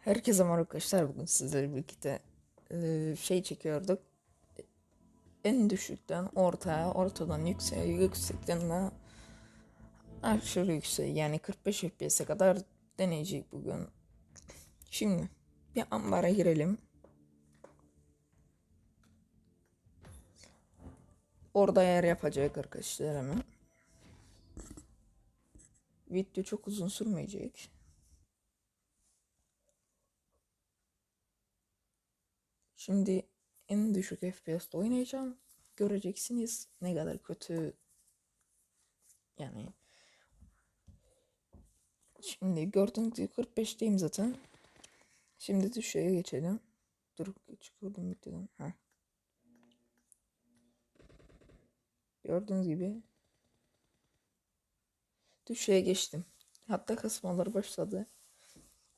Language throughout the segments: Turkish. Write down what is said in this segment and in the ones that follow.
Herkese merhaba arkadaşlar. Bugün sizlerle birlikte eee, şey çekiyorduk. En düşükten ortaya, ortadan yükseğe, yüksekten de aşırı yükseğe yani 45 FPS'e kadar deneyecek bugün. Şimdi bir ambara girelim. Orada yer yapacak arkadaşlar hemen. Video çok uzun sürmeyecek. Şimdi en düşük FPS'te oynayacağım. Göreceksiniz ne kadar kötü yani. Şimdi gördüğünüz gibi 45'teyim zaten. Şimdi düşeye geçelim. Dur çıkıyordum videodan. Ha. Gördüğünüz gibi düşeye geçtim. Hatta kasmalar başladı.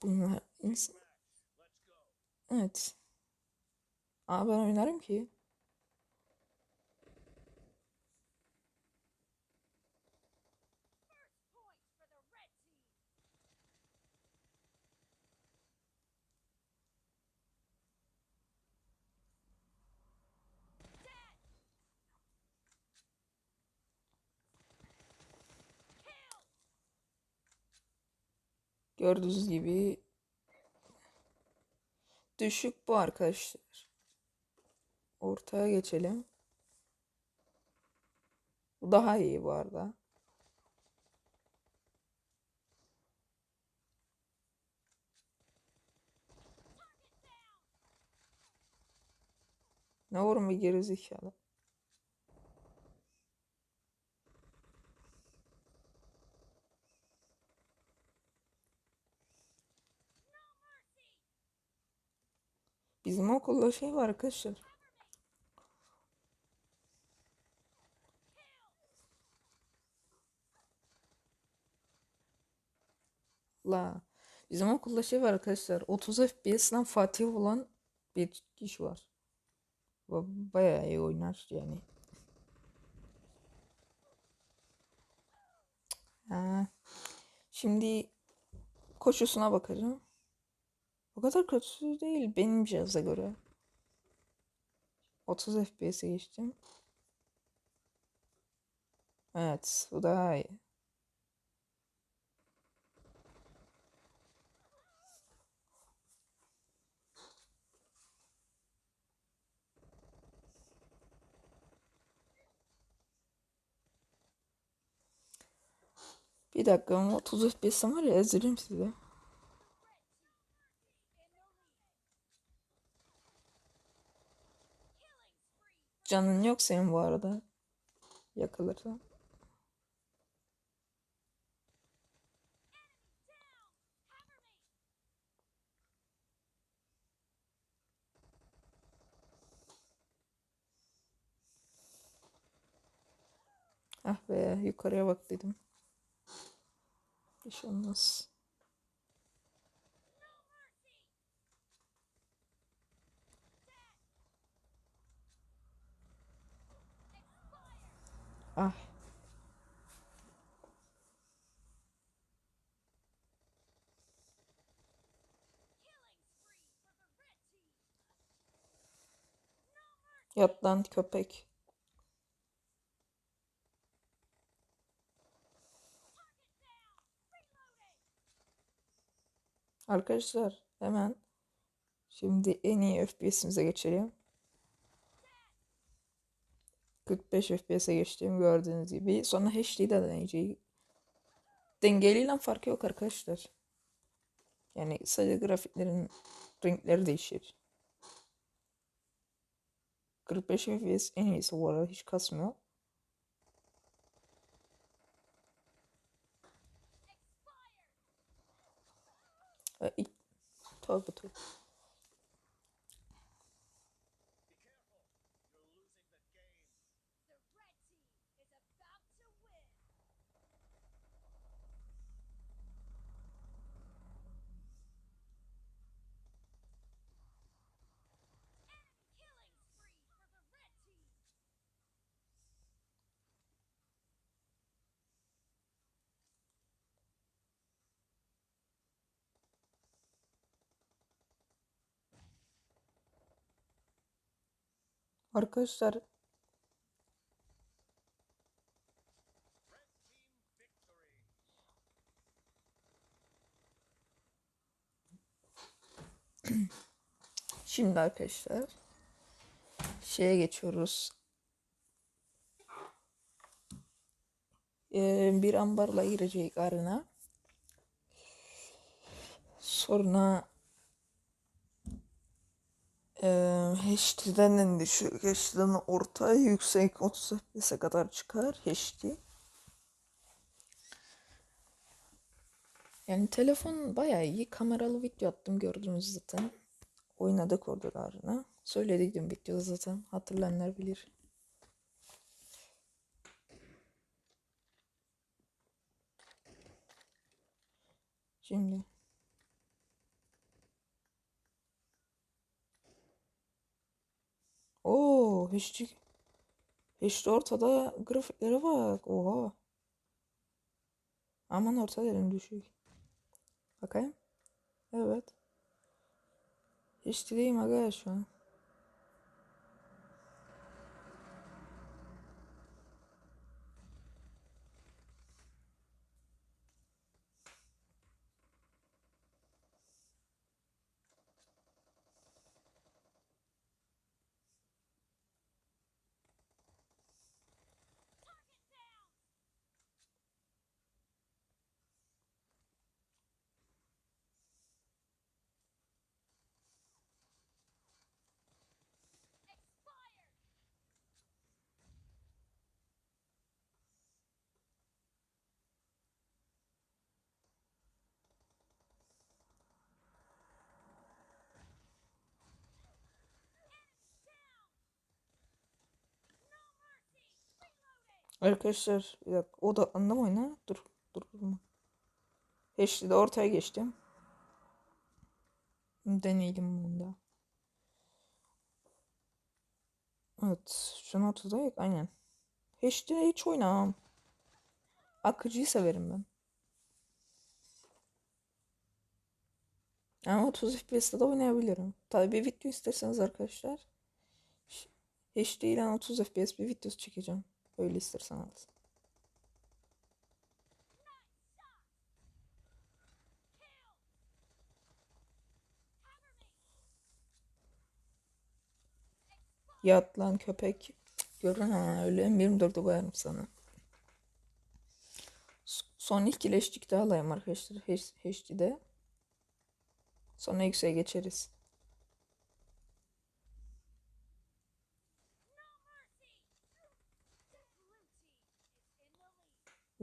Bunlar insan... Evet. Aa ben oynarım ki. Gördüğünüz gibi düşük bu arkadaşlar. Ortaya geçelim. Bu daha iyi bu arada. Ne olur bir geri zekalı. Bizim okulda şey var arkadaşlar. La. Bizim okulda şey var arkadaşlar. 30 FPS'den Fatih olan bir kişi var. Ba- Bayağı iyi oynar yani. Ha. Şimdi koşusuna bakacağım. O kadar kötü değil benim cihaza göre. 30 FPS'e geçtim. Evet, bu daha iyi. Bir dakika ama 30 FPS'im var ya ezdireyim size. Canın yok senin bu arada. Yakılırsa. Ah be yukarıya bak dedim. Bir şey. Ah. Yat lan köpek. Arkadaşlar hemen şimdi en iyi FPS'imize geçelim. 45 FPS'e geçtiğim gördüğünüz gibi. Sonra HD'de deneyeceğim. Dengeliyle farkı yok arkadaşlar. Yani sadece grafiklerin renkleri değişir. 45 FPS en iyisi bu arada hiç kasmıyor. 我不退。Arkadaşlar Şimdi arkadaşlar şeye geçiyoruz. Ee, bir ambarla girecek arına. Sonra ee, HD'den en düşük, HD'den orta, yüksek 30 FPS'e kadar çıkar HD. Yani telefon bayağı iyi. Kameralı video attım gördünüz zaten. Oynadık oradalarına. Söylediydim videoda zaten. Hatırlayanlar bilir. Şimdi. HD. HD ortada grafiklere bak. Oha. Aman orta derim düşük. Bakayım. Evet. Hiç değilim aga şu an. Arkadaşlar bir dakika odaklandım oyuna. Dur dur durma. HD'de ortaya geçtim. Deneyelim bunu da. Evet. Şunu ortadayız. Aynen. HD'de hiç oynamam. Akıcıyı severim ben. Ama 30 FPS'te de oynayabilirim. Tabii bir video isterseniz arkadaşlar. HD ile 30 FPS bir videosu çekeceğim. Öyle isterseniz. Yat lan köpek. Görün ama öyle M24'ü koyarım sana. Son ilk iyileştikte alayım arkadaşlar. HD'de. Sonra yükseğe geçeriz.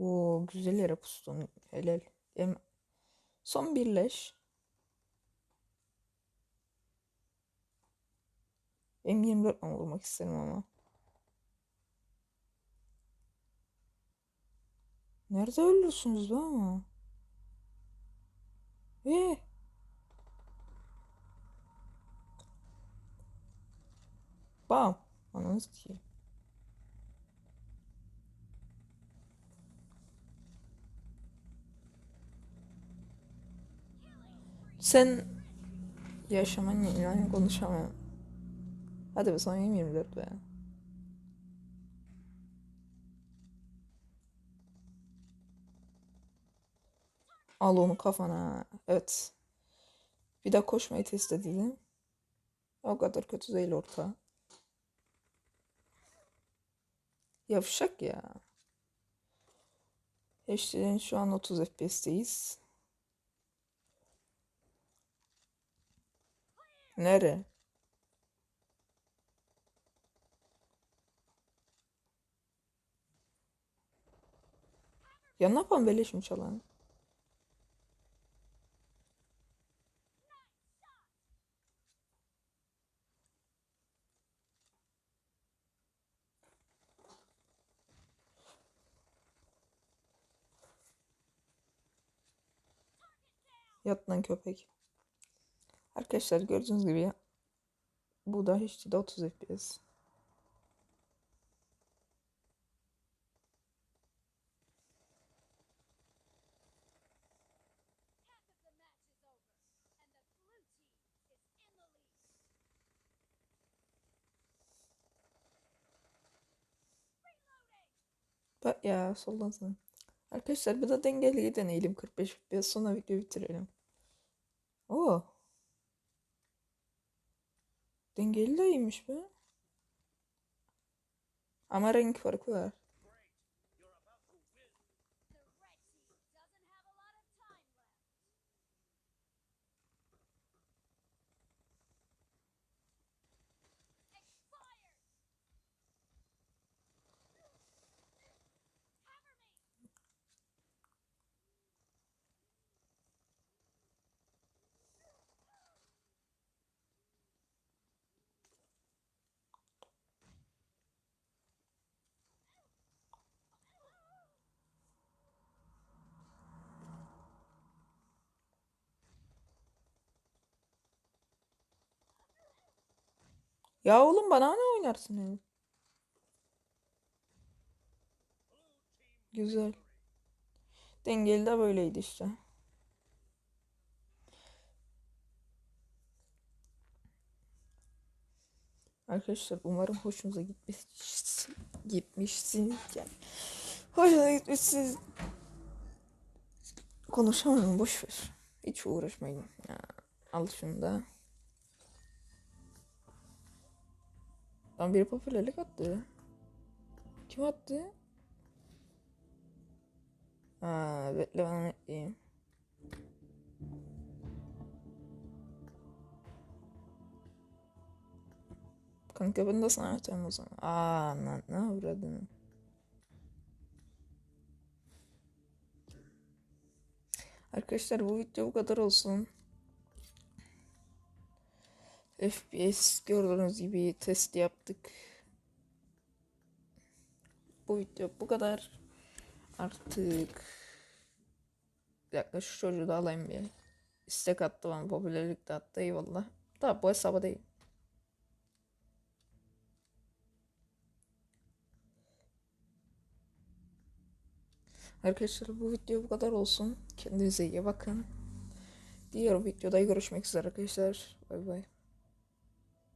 Oo güzel yere pustun. Helal. Em Son birleş. M24 mi vurmak isterim ama. Nerede ölürsünüz be ama? Ee? Bam. Ananı sikeyim. Sen yaşaman yani konuşamam. Hadi be son 24 be. Al onu kafana. Evet. Bir daha koşmayı test edelim. O kadar kötü değil orta. Yavşak ya. HD'nin şu an 30 FPS'teyiz. Nere? Ya ne yapalım beleş mi çalan? Yat lan köpek. Arkadaşlar gördüğünüz gibi bu da hiç de 30 FPS. Bak ya soldan. Arkadaşlar bu da dengeli deneyim 45 FPS sonra video bitirelim. Oo. Dengeli de iyiymiş be. Ama renk farkı var. Ya oğlum bana ne oynarsın yani? Güzel. Dengeli de böyleydi işte. Arkadaşlar umarım hoşunuza gitmiş gitmişsin yani. Hoşunuza gitmişsiniz. Konuşamıyorum boş ver. Hiç uğraşmayın. Ya, al şunu da. Lan biri popülerlik attı. Kim attı? Ha, bekle ben ekleyeyim. Kanka ben de sana atayım o zaman. Aa, lan ne avradın? Arkadaşlar bu video bu kadar olsun. FPS gördüğünüz gibi test yaptık. Bu video bu kadar. Artık şu çocuğu da alayım bir. İstek attı bana popülerlik de attı eyvallah. Da bu hesaba değil. Arkadaşlar bu video bu kadar olsun. Kendinize iyi bakın. Diğer videoda görüşmek üzere arkadaşlar. Bay bay.